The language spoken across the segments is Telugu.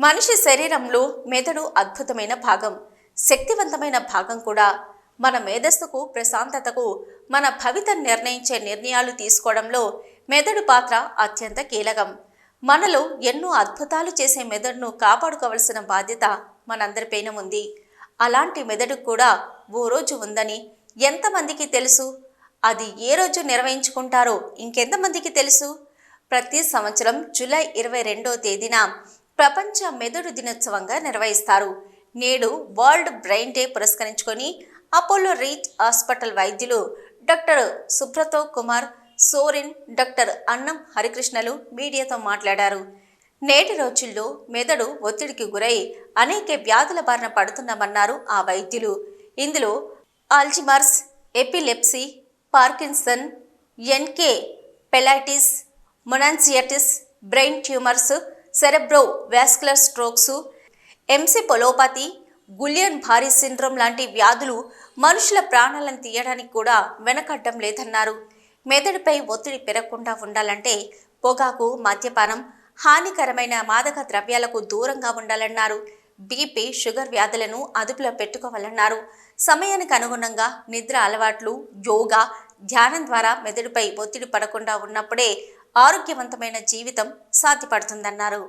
మనిషి శరీరంలో మెదడు అద్భుతమైన భాగం శక్తివంతమైన భాగం కూడా. మన మేధస్సుకు ప్రశాంతతకు మన భవిత నిర్ణయించే నిర్ణయాలు తీసుకోవడంలో మెదడు పాత్ర అత్యంత కీలకం. మనలో ఎన్నో అద్భుతాలు చేసే మెదడును కాపాడుకోవలసిన బాధ్యత మనందరిపైన ఉంది. అలాంటి మెదడు కూడా ఓ రోజు ఉందని ఎంతమందికి తెలుసు? అది ఏ రోజు నిర్వహించుకుంటారో ఇంకెంతమందికి తెలుసు? ప్రతి సంవత్సరం జూలై ఇరవై రెండో తేదీన ప్రపంచ మెదడు దినోత్సవంగా నిర్వహిస్తారు. నేడు వరల్డ్ బ్రెయిన్ డే పురస్కరించుకొని అపోలో రీచ్ హాస్పిటల్ వైద్యులు డాక్టర్ సుబ్రతో కుమార్ సోరెన్ డాక్టర్ అన్నం హరికృష్ణలు మీడియాతో మాట్లాడారు. నేటి రోజుల్లో మెదడు ఒత్తిడికి గురై అనేక వ్యాధుల బారిన పడుతున్నామన్నారు ఆ వైద్యులు. ఇందులో Alzheimer's epilepsy Parkinson encephalitis meningitis brain tumours cerebro vascular strokes encephalopathy Guillain Barre syndrome లాంటి వ్యాధులు మనుషుల ప్రాణాలను తీయడానికి కూడా వెనకడ్డం లేదన్నారు. మెదడుపై ఒత్తిడి పెరగకుండా ఉండాలంటే పొగాకు మద్యపానం హానికరమైన మాదక ద్రవ్యాలకు దూరంగా ఉండాలన్నారు. బీపీ షుగర్ వ్యాధులను అదుపులో పెట్టుకోవాలన్నారు. సమయానికి అనుగుణంగా నిద్ర అలవాట్లు యోగా ధ్యానం ద్వారా మెదడుపై ఒత్తిడి పడకుండా ఉన్నప్పుడే ఆరోగ్యవంతమైన జీవితం సాధ్యపడుతుందన్నారు.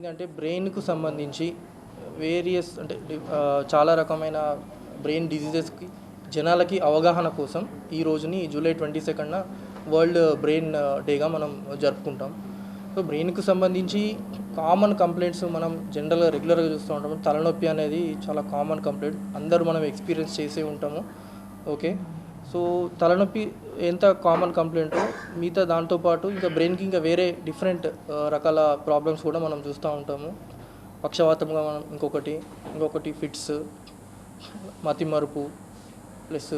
అంటే బ్రెయిన్కు సంబంధించి వేరియస్ అంటే చాలా రకమైన బ్రెయిన్ డిజీజెస్కి జనాలకి అవగాహన కోసం ఈ రోజుని జూలై ట్వంటీ సెకండ్న వరల్డ్ బ్రెయిన్ డేగా మనం జరుపుకుంటాం. సో బ్రెయిన్కు సంబంధించి కామన్ కంప్లైంట్స్ మనం జనరల్గా రెగ్యులర్గా చూస్తూ ఉంటాము తలనొప్పి అనేది చాలా కామన్ కంప్లైంట్. అందరూ మనం ఎక్స్పీరియన్స్ చేసే ఉంటాము. ఓకే? సో తలనొప్పి ఎంత కామన్ కంప్లైంట్ మిగతా దాంతోపాటు ఇంకా బ్రెయిన్కి ఇంకా వేరే డిఫరెంట్ రకాల ప్రాబ్లమ్స్ కూడా మనం చూస్తూ ఉంటాము. పక్షవాతంగా మనం ఇంకొకటి ఇంకొకటి ఫిట్స్ మతిమరుపు ప్లస్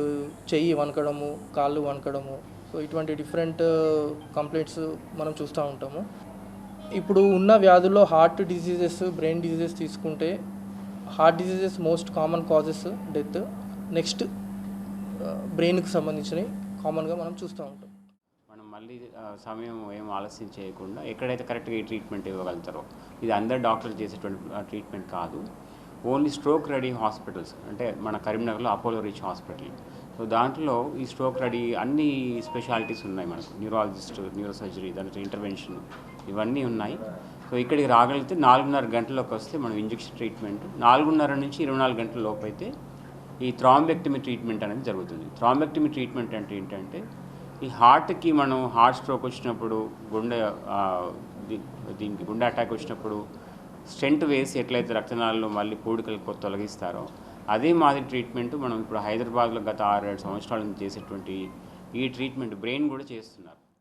చెయ్యి వనకడము కాళ్ళు వనకడము సో ఇటువంటి డిఫరెంట్ కంప్లైంట్స్ మనం చూస్తూ ఉంటాము. ఇప్పుడు ఉన్న వ్యాధుల్లో హార్ట్ డిసీజెస్ బ్రెయిన్ డిసీజెస్ తీసుకుంటే heart diseases most common causes death next బ్రెయిన్కి సంబంధించినవి. కామన్గా మనం చూస్తూ ఉంటాం. మనం మళ్ళీ సమయం ఏం ఆలస్యం చేయకుండా ఎక్కడైతే కరెక్ట్గా ఈ ట్రీట్మెంట్ ఇవ్వగలుగుతారో ఇది అందరు డాక్టర్లు చేసేటువంటి ట్రీట్మెంట్ కాదు. ఓన్లీ స్ట్రోక్ రెడీ హాస్పిటల్స్ అంటే మన కరీంనగర్లో అపోలో రీచ్ హాస్పిటల్. సో దాంట్లో ఈ స్ట్రోక్ రెడీ అన్ని స్పెషాలిటీస్ ఉన్నాయి మనకు. న్యూరాలజిస్ట్ న్యూరో సర్జరీ దాంట్లో ఇంటర్వెన్షన్ ఇవన్నీ ఉన్నాయి. సో ఇక్కడికి రాగలిగితే నాలుగున్నర గంటలోకి వస్తే మనం ఇంజెక్షన్ ట్రీట్మెంట్ నాలుగున్నర నుంచి ఇరవై నాలుగు గంటల లోపు అయితే ఈ థ్రాంబెక్టమీ ట్రీట్మెంట్ అనేది జరుగుతుంది. థ్రాంబెక్టమీ ట్రీట్మెంట్ అంటే ఏంటంటే ఈ హార్ట్కి మనం హార్ట్ స్ట్రోక్ వచ్చినప్పుడు గుండె దీనికి గుండె అటాక్ వచ్చినప్పుడు స్టెంట్ వేసి ఎట్లయితే రక్తనాళాలు మళ్ళీ పూడికలు తొలగిస్తారో అదే మాదిరి ట్రీట్మెంట్ మనం ఇప్పుడు హైదరాబాద్లో గత ఆరు ఏడు సంవత్సరాల నుంచి చేసేటువంటి ఈ ట్రీట్మెంట్ బ్రెయిన్ కూడా చేస్తున్నారు.